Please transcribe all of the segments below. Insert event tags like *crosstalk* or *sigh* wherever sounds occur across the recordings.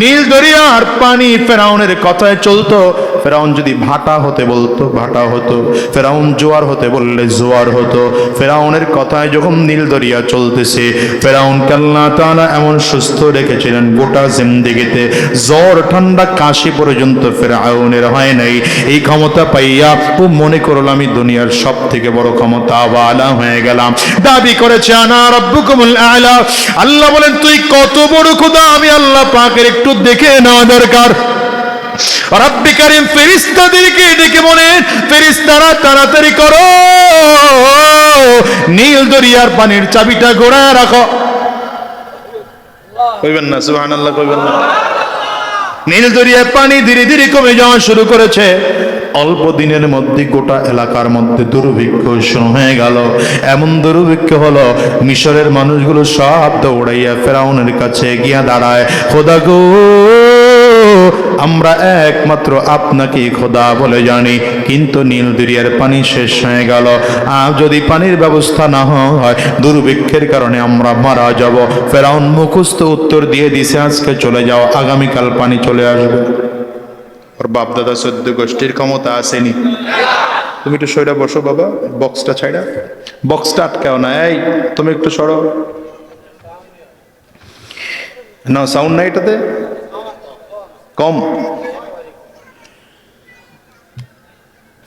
নীল দরিয়ার পানি ফেরাউনের কথায় চলতো। ফেরাউন যদি ভাটা হতে বলতো, ভাটা হতো। ফেরাউন জোয়ার হতে বললে জোয়ার হতো। ফেরাউনের কথায় যখন নীল দরিয়া চলতেছে, ফেরাউন কাল্লা তালা এমন সুস্থ রেখেছিলেন গোটা জিন্দিগিতে। জ্বর, ঠান্ডা, কাশি পর্যন্ত ফেরাউনের হয় নাই। এই ক্ষমতা পাইয়া ও মনে করল আমি দুনিয়ার সব থেকে বড় ক্ষমতা আলা হয়ে গেলাম। দাবি করেছে, আনা রব্বুকুমুল আলা। আল্লাহ বলেন, তুই কত বড় খোদা আমি আল্লাহ পাকের একটু দেখে নেওয়া দরকার। রব্বি করিম ফেরিস্তাদেরকে ডেকে বলেন ফেরিস্তারা তাড়াতাড়ি করো। নীল দরিয়ার পানির চাবিটা ঘোড়ায় রাখো। কইবেন না সুবহানাল্লাহ কইবেন না। নীল দরিয়ার পানি ধীরে ধীরে কমে যাওয়া শুরু করেছে। অল্প দিনের মধ্যে গোটা এলাকার মধ্যে দুর্ভিক্ষ শুরু হয়ে গেল। এমন দুর্ভিক্ষ হলো মিশরের মানুষগুলো সব দৌড়াইয়া ফেরাউনের কাছে গিয়া দাঁড়ায়। খোদা গো! আমরা একমাত্র আপনাকে খোদা বলে জানি। কিন্তু নীল দরিয়ার পানি শেষ হয়ে গেল। আর যদি পানির ব্যবস্থা না হয়, দুর্ভিক্ষের কারণে আমরা মারা যাব। ফেরাউন মুখস্থ উত্তর দিয়ে দিছে, আজকে চলে যাও, আগামীকাল পানি চলে আসবে। ওর বাপ দাদা সদ্য গোষ্ঠীর ক্ষমতা আসেনি। তুমি একটু সইরা বসো বাবা, বক্সটা ছাইড়া বক্সটা আটকাও না, এই, তুমি একটু সরো। না সাউন্ড নাই এটাতে? কম।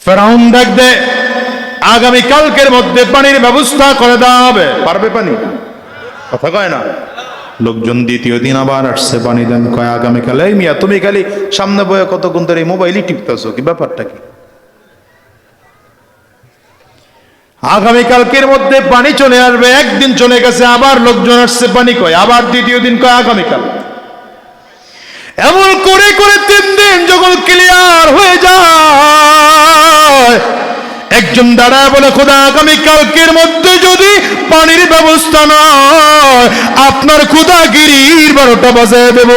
ফেরাউন ডাক দে আগামী কালকের মধ্যে পানির ব্যবস্থা করে দেওয়া হবে। পারবে পানি? কথা কয় না। লোকজন দ্বিতীয় দিন আবার আসছে পানি দেন কয় আগামীকাল এই মিয়া তুমি খালি সামনে বয়ে কতক্ষণ ধরে এই মোবাইলই টিপতেছো কি ব্যাপারটা কি? আগামীকালকের মধ্যে পানি চলে আসবে একদিন চলে গেছে আবার লোকজন আসছে পানি কয় আবার দ্বিতীয় দিন কয় আগামীকাল এমন করে করে তিন দিন যখন ক্লিয়ার হয়ে যায়। একজন দাঁড়ায় বলে, খোদা, আগামী কালকের মধ্যে যদি পানির ব্যবস্থা না আপনার খোদা গিরির বারোটা বাজায় দেব।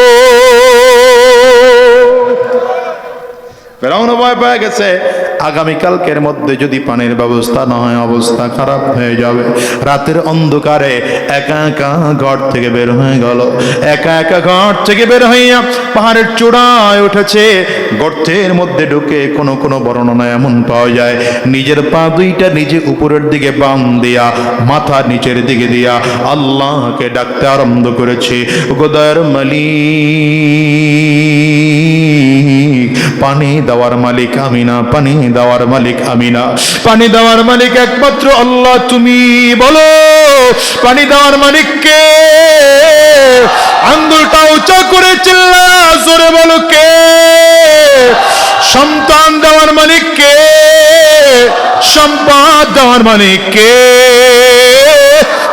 ফেরাউন ভয় পেয়ে গেছে। আগামীকালকের মধ্যে যদি পানির ব্যবস্থা না হয়, অবস্থা খারাপ হয়ে যাবে। রাতের অন্ধকারে একা একা ঘর থেকে বের হয়ে গেল। একা একা ঘর থেকে বের হইয়া পাহাড়ের চূড়ায় উঠেছে। গর্তের মধ্যে ঢুকে কোনো কোনো বর্ণনা এমন পাওয়া যায়। নিজের পা দুইটা নিজে উপরের দিকে বাম দিয়া, মাথা নিচের দিকে দিয়া আল্লাহকে ডাকতে আরম্ভ করেছে। গোদয়ের মালিক, পানি দেওয়ার মালিক, আমি না, পানি দেওয়ার মালিক আমি না পানি দেওয়ার মালিক একমাত্র আল্লাহ, তুমি বলো, পানি দেওয়ার মালিক কে? আঙ্গুলটা উঁচা করে চিল্লা, জোরে বলো কে? সন্তান দেওয়ার মালিক কে? সম্পদ দেওয়ার মালিক কে?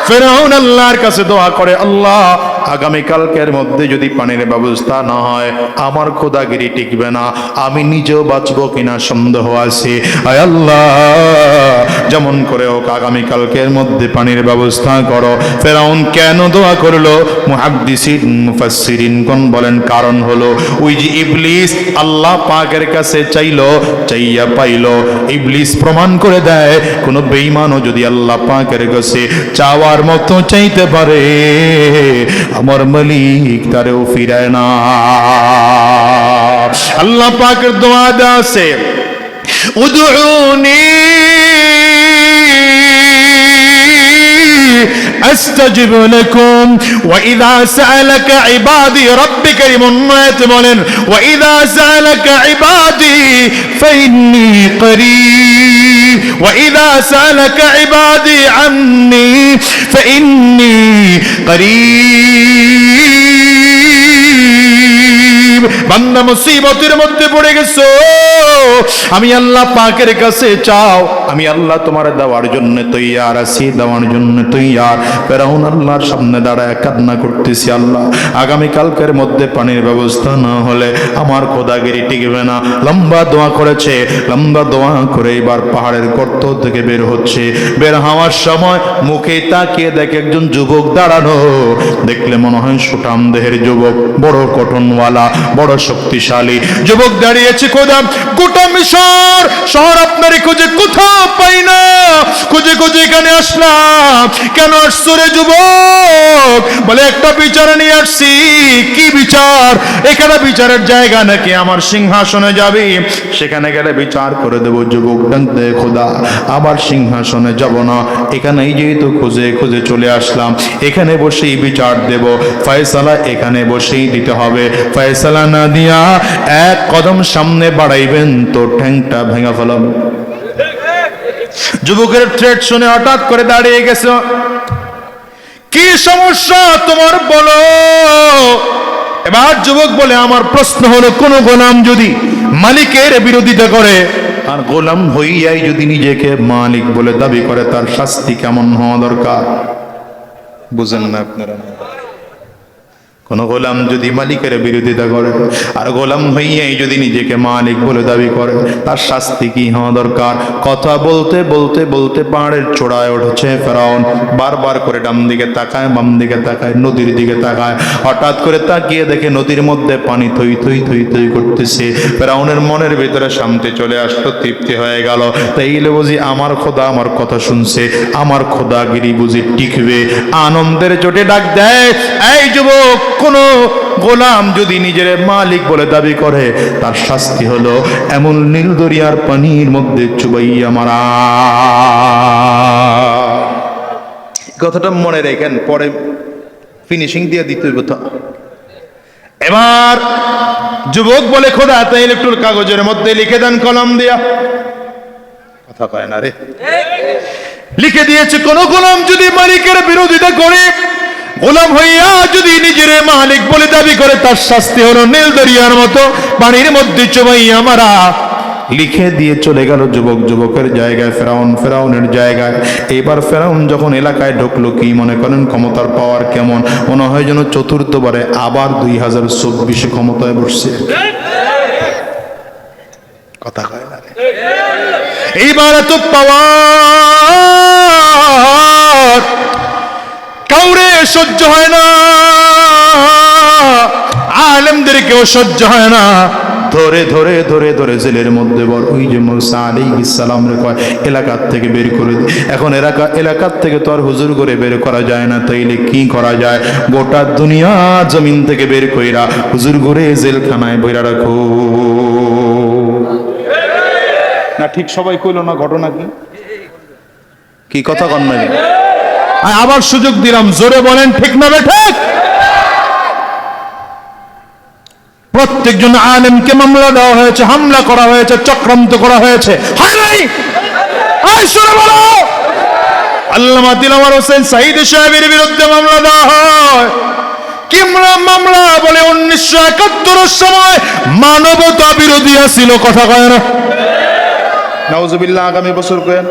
ফেরাউন আল্লাহর কাছে দোয়া করে, আল্লাহ আগামীকালকের মধ্যে যদি পানির ব্যবস্থা না হয়, আমার খোদাগিরি টিকবে না। আমি নিজেও বাঁচবো কিনা সন্দেহ আছে। আল্লাহ, যেমন করে হোক আগামীকালকের মধ্যে পানির ব্যবস্থা করো। ফেরাউন কেন দোয়া করল? মুহাদ্দিসিন বলেন কারণ হলো, ওই যে ইবলিস আল্লাহ পাকের কাছে চাইলো, চাইয়া পাইলো। ইবলিস প্রমাণ করে দেয়, কোনো বেঈমানও যদি আল্লাহ পাকের কাছে চাওয়ার মতো চাইতে পারে আমার মালিক তারেও ফিরায় না আল্লাহ পাকের দোয়া দেওয়া আছে উদুনি استجب لكم واذا سالك عبادي ربك لمنات بولن واذا سالك عبادي فاني قريب وإذا سألك عبادي عني فإني قريب. বান্দা মুসিবতের মধ্যে পড়ে গেছো। আমি আল্লাহ পাকের কাছে চাও। আমি আল্লাহ তোমার দেওয়ার জন্য তৈয়ার আছি, দেওয়ার জন্য তৈয়ার। ফেরাউন আল্লাহর সামনে দাঁড়ায় কান্না করতেছি আল্লাহ। আগামী কালকের মধ্যে পানির ব্যবস্থা না হলে আমার খোদাগিরি টিকবে না। লম্বা দোয়া করেছে, লম্বা দোয়া করে এবার পাহাড়ের গর্ত থেকে বের হচ্ছে। বের হওয়ার সময় মুখে তাকিয়ে দেখে একজন যুবক দাঁড়ানো দেখলে মনে হয় সুটাম দেহের যুবক, বড় কটনওয়ালা বড় শক্তিশালী। যুবক দাঁড়িয়েছে খোদা। গোটা মিশর, শহর আপনারে খুঁজে কোথাও পাই না। খুঁজে খুঁজে এখানে আসলাম। কেন আসছো রে যুবক? বলে, একটা বিচার নিয়ে আসছি। কি বিচার? এখানে বিচারের জায়গা নাকি আমার সিংহাসনে যাবি? সেখানে গেলে বিচার করে দেবো যুবক ডাকতে খোদা। আবার সিংহাসনে যাব না। এখানেই যেহেতু খুঁজে খুঁজে চলে আসলাম, এখানে বসেই বিচার দেব। ফয়সালা এখানে বসেই দিতে হবে। ফয়সালা না দিয়া এক কদম সামনে বাড়াইবেন তো ঠ্যাংটা ভেঙা ফেলাম যুবকের থ্রেট শুনে হঠাৎ করে দাঁড়িয়ে গেছে। কি সমস্যা তোমার বলো? এবার যুবক বলে, আমার প্রশ্ন হলো, কোন গোলাম যদি মালিকের বিরোধিতা করে, আর গোলাম হইয়াই যদি নিজেকে মালিক বলে দাবি করে, তার শাস্তি কেমন হওয়া দরকার? বুঝেন না আপনারা। কোন গোলাম যদি মালিকের বিরোধিতা করে, আর গোলাম হইয়াই যদি নিজেকে মালিক বলে দাবি করে, তার শাস্তি কি হওয়া দরকার? কথা বলতে বলতে বলতে পাহাড়ের চোড়ায় উঠেছে ফেরাউন। বারবার করে ডান দিকে তাকায়, বাম দিকে তাকায়, নদীর দিকে তাকায়। হঠাৎ করে তাকিয়ে দেখে নদীর মধ্যে পানি থই থই থই থই করতেছে। ফেরাউনের মনের ভিতরে শান্তি চলে আসলো, তৃপ্তি হয়ে গেল। তাইলে বুঝি আমার খোদা আমার কথা শুনছে, আমার খোদাগিরি বুঝি টিকবে। আনন্দের চোটে ডাক দেয়, এই যুবক কোন গোলাম যদি নিজের মালিক বলে দাবি করে তার শাস্তি হলো এমন নীল দরিয়ার পানির মধ্যে চুবাইয়া মারা। কথাটা মনে রেখেন পরে ফিনিশিং দিয়ে দিতে তো। এবার যুবক বলে খোদা তাই একটু কাগজের মধ্যে লিখে দেন কলম দিয়া। কথা কয় না রে। লিখে দিয়েছে কোন গোলাম যদি মালিকের বিরোধিতা করে গোলাম হইয়া যদি নিজের মালিক বলে দাবি করে, তার শাস্তি হলো নীল দরিয়ার মতো পানির মধ্যে চুবাইয়া মারা। লিখে দিয়ে চলে গেল যুবক যুবকের জায়গায়, ফেরাউন ফেরাউনের জায়গায়। এবার ফেরাউন যখন এলাকায় ঢুকলো, কি মনে করেন ক্ষমতার পাওয়ার কেমন? মনে হয় যেন চতুর্থবারে আবার দুই হাজার চব্বিশে ক্ষমতায় বসছে। কথা কয় না। এইবার এত পাওয়ার কাউরে সহ্য হয় না। আলেমদের কেউ সহ্য হয় না। ধরে ধরে ধরে ধরে জেলের মধ্যে বল, ওই যে মুসা আলী ইসালাম কয়, এলাকার থেকে বের করে এখন এলাকা, এলাকার থেকে তো আর হুজুর করে বের করা যায় না, তাইলে কি করা যায়? গোটা দুনিয়া জমিন থেকে বের কইরা হুজুর করে জেলখানায় বইরা রাখো। না, ঠিক সবাই কইল না ঘটনা কি? কি কথা কন না আবার সুযোগ দিলাম। জোরে বলেন, ঠিক না ঠিক? প্রত্যেকজন আলেমকে মামলা দেওয়া হয়েছে, হামলা করা হয়েছে, চক্রান্ত করা হয়েছে। হয় আল্লামা দিলাওয়ার হোসেন সাইদ সাহেবের বিরুদ্ধে মামলা দেওয়া হয়। কিমরা মামলা বলে উনিশশো একাত্তরের সময় মানবতা বিরোধী ছিল কথা কয় না। নাউজুবিল্লাহ, আগামী বছর কেন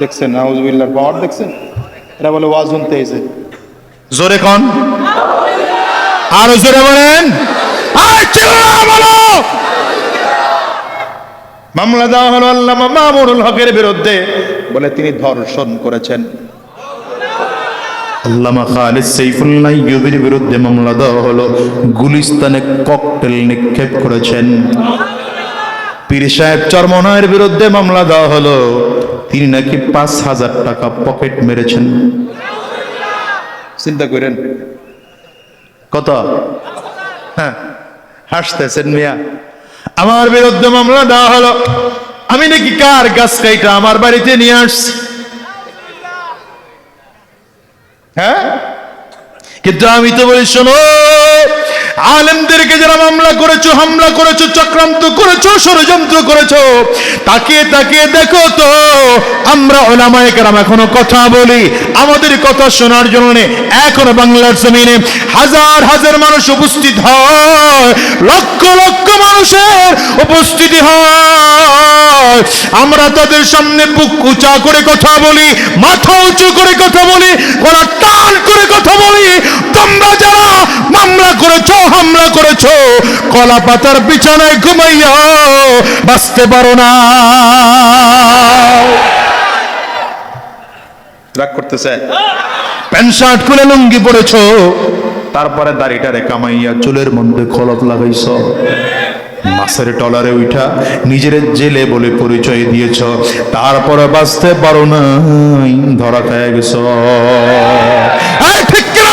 দেখছেন, নাউজুবিল্লাহর পাওয়ার দেখছেন? এরা বলে ওয়াজ শুনতে এসে জোরে কন। আরও জোরে বলেন। বলো। মামলা দেওয়া হলো আল্লামা মামুনুল হকের বিরুদ্ধে বলে তিনি ধর্ষণ করেছেন। আল্লামা খালিদ সাইফুল্লাহ ইউবির বিরুদ্ধে মামলা দেওয়া হলো, গুলিস্তানে ককটেল নিক্ষেপ করেছেন। পীর সাহেব চরমনায়ের বিরুদ্ধে মামলা দেওয়া হলো। তিনি নাকি পাঁচ হাজার টাকা পকেট মেরেছেন? চিন্তা করেন। কত? হ্যাঁ হাসতেছেন মিয়া। আমার বিরুদ্ধে মামলা দেওয়া হলো। আমি নাকি কার গাছ কাইটা আমার বাড়িতে নিয়ে আসছি? হ্যাঁ? কিন্তু আমি তো বলি শোনো আলেমদেরকে যারা মামলা করেছ, হামলা করেছ, চক্রান্ত করেছ, ষড়যন্ত্র করেছ, তাকে তাকে দেখো তো। আমরা ওলামায়ে কেরাম এখনও কথা বলি, আমাদের কথা শোনার জন্য এখনও বাংলার জমিনে হাজার হাজার মানুষ উপস্থিত হয়, লক্ষ লক্ষ মানুষের উপস্থিতি হয়। আমরা তাদের সামনে বুক উঁচা করে কথা বলি, মাথা উঁচু করে কথা বলি, গলা টান করে কথা বলি। তোমরা যারা মামলা করেছ হামলা করেছ কলা পাতার বিছানায় ঘুমাইয়া বাঁচতে পারো না। রাগ করতেছে? প্যান্ট শার্ট খুলে লুঙ্গি পরেছো। তারপরে দাড়িটারে কামাইয়া চুলের মধ্যে খলপ লাগাইছ। মাছের টলারে উঠা নিজের জেলে বলে পরিচয় দিয়েছ। তারপরে বাঁচতে পারো নাই ধরা খেয়ে গেছ। ঠিক কিনা?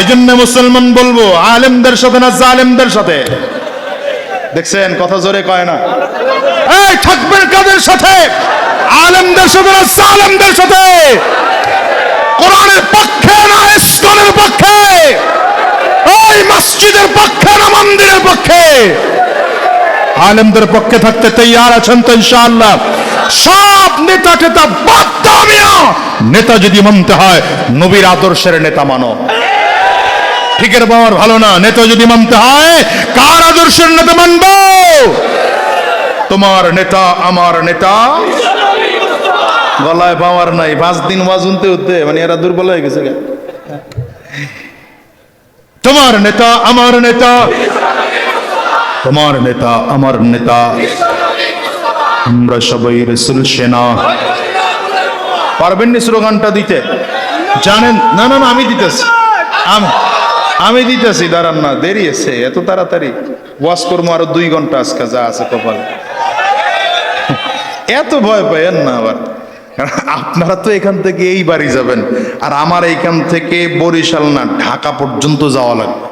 এই জন্য মুসলমান বলব, আলেমদের সাথে না জালেমদের সাথে? দেখছেন, কথা জোরে কয় না? এই, থাকবেন কাদের সাথে? আলেমদের সাথে না জালেমদের সাথে? কোরআনের পক্ষে না ইসলামের পক্ষে? ওই মসজিদের পক্ষে না মন্দিরের পক্ষে? আলেমদের পক্ষে থাকতে তৈয়ার আছেন তো ইনশাআল্লাহ। সব নেতা টেতা বাদ দাও নেতা যদি মানতে হয়, নবীর আদর্শের নেতা মানো। ঠিকের পাওয়ার ভালো না, নেতা যদি মানতে হয়, কার আদর্শের নেতা মানবো? তোমার নেতা, আমার নেতা। গলায় পাওয়ার নাই, পাঁচ দিন ওয়াজ উনতে উঠতে মানে এরা দুর্বল হয়ে গেছে তোমার নেতা, আমার নেতা। তোমার নেতা, আমার নেতা। আমরা সবাই রসুল সেনা। পারবেন নি স্লোগানটা দিতে? জানেন? না না না, আমি দিতেছি। আমি আমি দিতেছি, দাঁড়ান না, দেরি আছে এত তাড়াতাড়ি। ওয়াশ করব আরও দুই ঘণ্টা আজকে যা আছে কপাল। *laughs* এত ভয় পাইয়েন না আবার। আপনারা তো এখান থেকে এই বাড়ি যাবেন, আর আমার এইখান থেকে বরিশাল না, ঢাকা পর্যন্ত যাওয়া লাগবে।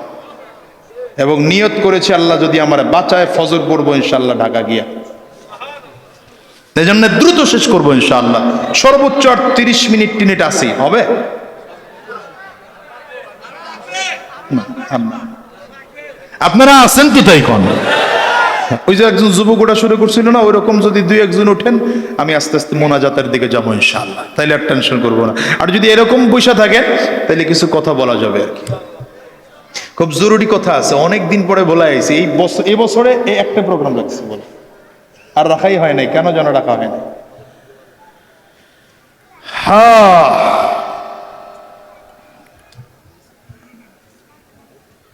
এবং নিয়ত করেছে আল্লাহ যদি আমার বাঁচায়, ফজর পড়ব ইনশাল্লাহ ঢাকা গিয়া। এই জন্য দ্রুত শেষ করব ইনশাল্লাহ সর্বোচ্চ আর তিরিশ মিনিট টিনিট আসি হবে? আপনারা আছেন তো তাই কোন ওই যে একজন যুবক ওটা শুরু করছিল না ওই রকম যদি দুই একজন ওঠেন, আমি আস্তে আস্তে মোনাজাতের দিকে যাব ইনশাআল্লাহ। তাইলে আর টেনশন করব না। আর যদি এরকম পয়সা থাকেন তাহলে কিছু কথা বলা যাবে আর কি। খুব জরুরি কথা আছে, অনেক দিন পরে বলা হয়েছে এই বছর এই বছরে এই একটা প্রোগ্রাম রাখছে বলে। আর রাখাই হয় নাই, কেন যেন রাখা হয় না হ্যাঁ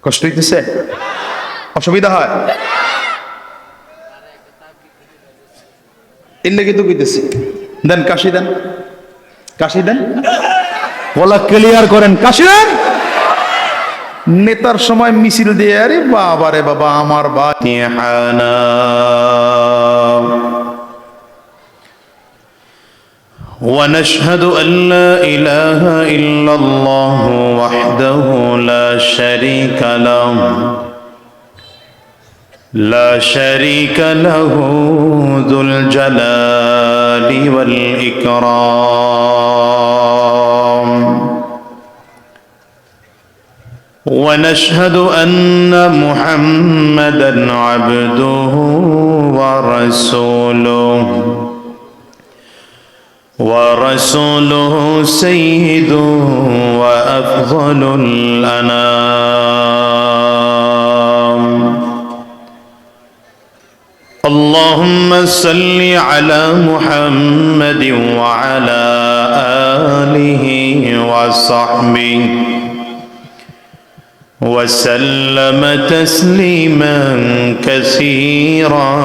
কষ্ট হইতেছে? অসুবিধা হয়? এর লেগে তো কইতেছি। দেন, কাশি দেন। কাশি দেন। বলা ক্লিয়ার করেন। কাশি দেন। নেতার সময় মিছিল দিয়ে, আরে বাবা রে বাবা, আমার বা ونشهد أن لا إله إلا الله وحده لا شريك له. لا شريك له ذو الجلال والإكرام. ونشهد أن محمدا عبده ورسوله. ورسوله سيد وأفضل الأنام. اللهم صل على محمد وعلى آله وصحبه وسلم تسليما كثيرا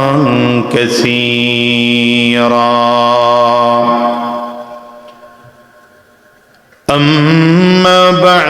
كثيرا.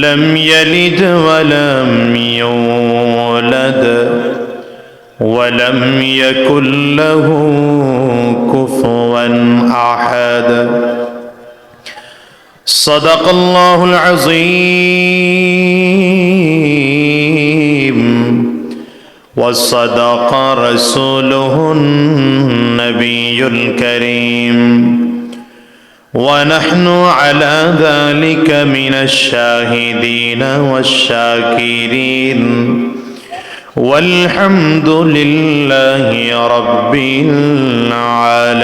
لم يلد ولم يولد ولم يكن له كفوا أحد. صدق الله العظيم. وصدق رسوله النبي الكريم. ونحن على ذلك من الشاهدين والشاكرين. والحمد لله رب العالمين.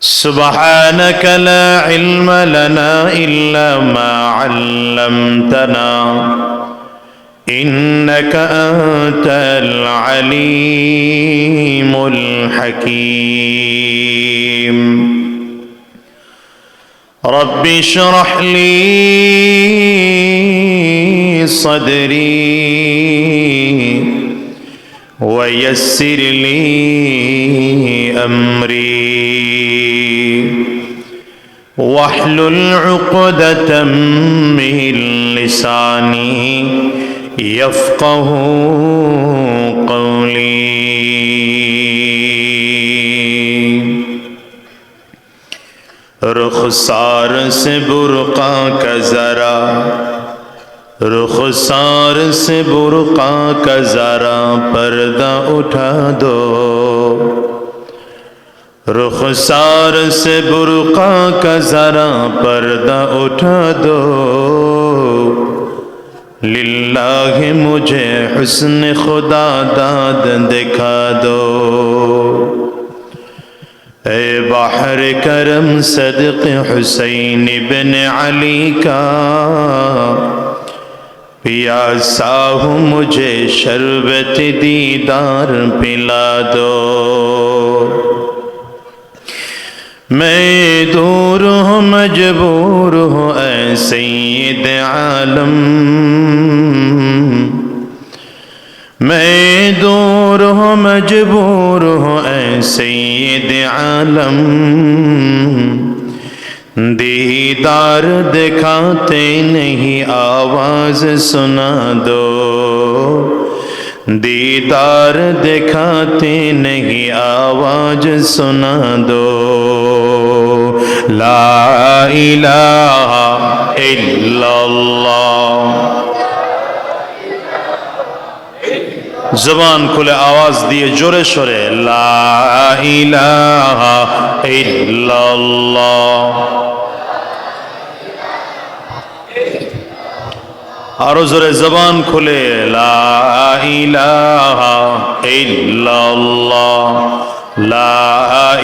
سبحانك لا علم لنا إلا ما علمتنا. إنك أنت العليم الحكيم. رب اشرح لي صدري ويسر لي أمري. واحلل عقدة من لساني يفقه قولي. رخسار سے برقع کا ذرا رخسار سے برقع کا ذرا پردہ اٹھا دو۔ رخسار سے برقع کا ذرا پردہ اٹھا دو۔ للہ مجھے حسن خدا داد دکھا دو۔ اے بحر کرم صدق حسین بن علی کا پیاسا ہوں مجھے شربت دیدار پلا دو۔ میں دور ہوں، مجبور ہوں اے سید عالم۔ میں دور ہوں، مجبور ہوں اے سید عالم۔ دیدار دکھاتے نہیں، آواز سنا دو۔ دیدار دکھاتے نہیں، آواز سنا دو۔ লা ইলাহা ইল্লাল্লাহ। জবান খুলে আওয়াজ দিয়ে জোরে সরে, লা ইলাহা ইল্লাল্লাহ। আরও জোরে জবান খুলে, লা ইলাহা ইল্লাল্লাহ। লা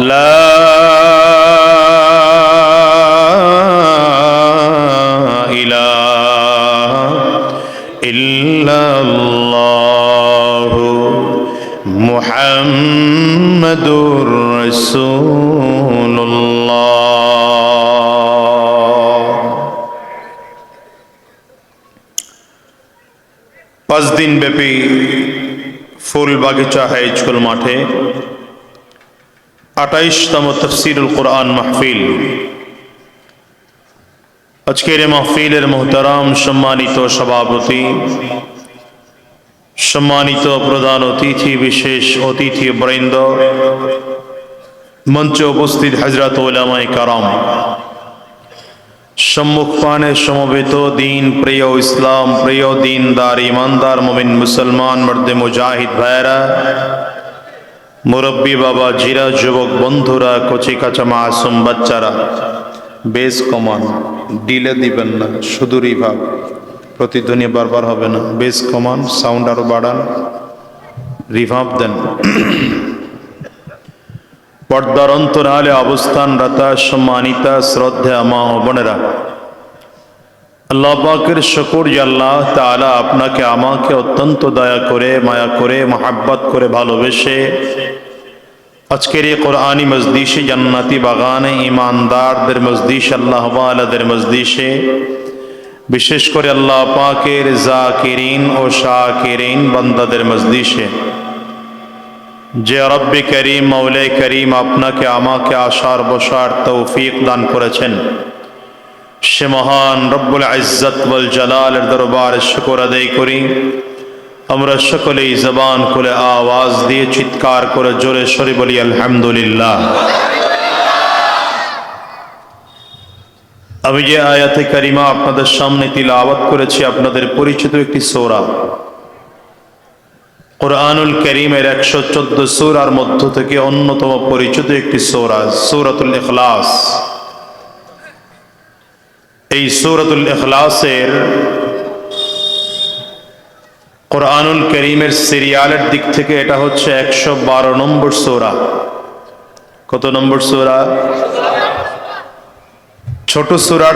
لا إله إلا الله محمد رسول الله পাঁচ দিন ব্যাপী ফুল বাগিচা হাই স্কুল মাঠে আটাইশতম তফসিরুল কোরআন মাহফিল। আজকের মাহফিলের মোহতারাম সম্মানিত সভাপতি, সম্মানিত প্রধান অতিথি, বিশেষ অতিথি বৃন্দ, মঞ্চে উপস্থিত হজরত ওলামাই কারাম। সম্মুখ পানে সমবেত দিন, প্রিয় ইসলাম, প্রিয় দিনদার ইমানদার মমিন, মুসলমান, মর্দে মুজাহিদ ভাইরা মুরব্বী বাবা, জিরা, যুবক, বন্ধুরা, কচি কাঁচা মাসুম বাচ্চারা, বেশ কমান, ডিলে দিবেন না শুধু রিভাব প্রতিধ্বনি বারবার হবে না, বেশ কমান সাউন্ড আরও বাড়ান রিভাব দেন। পর্দার অন্তরালে অবস্থান, রাতা সম্মানিতা, শ্রদ্ধা মা বোনেরা। আল্লাহ পাকের শকুর যে আল্লাহ তাআলা আপনাকে, আমাকে অত্যন্ত দয়া করে, মায়া করে, মহাব্বত করে ভালোবেসে আজকের এই কোরআনী মজদিসে জান্নাতি বাগানে ইমানদারদের মজদিস আল্লাহ আলাদের মজদিসে বিশেষ করে আল্লাহ পাকের জাকিরিন ও শাকিরিন বান্দাদের মজদিসে যে রব্বি করিম মৌলে করিম আপনাকে, আমাকে আশার বসার তৌফিক দান করেছেন। সে মহান রব্বুল ইজ্জত বল জালালের দরবারে শুকর আদায় করি। আমরা সকলেই জবান খুলে আওয়াজ দিয়ে চিৎকার করে জোরে সরে বলি, আলহামদুলিল্লাহ। আমি যে আয়াতে কারিমা আপনাদের সামনে তিলাওয়াত করেছি, আপনাদের পরিচিত একটি সোরা। কোরআনুল করিমের একশো চোদ্দ সৌরার মধ্য থেকে অন্যতম পরিচিত একটি সৌরা, সৌরাতুল ইখলাস। এই সুরতুল ইখলাসের কোরআনুল করিমের সিরিয়ালের দিক থেকে এটা হচ্ছে একশো বারো নম্বর সৌরা। কত নম্বর সৌরা? ছোট সুরার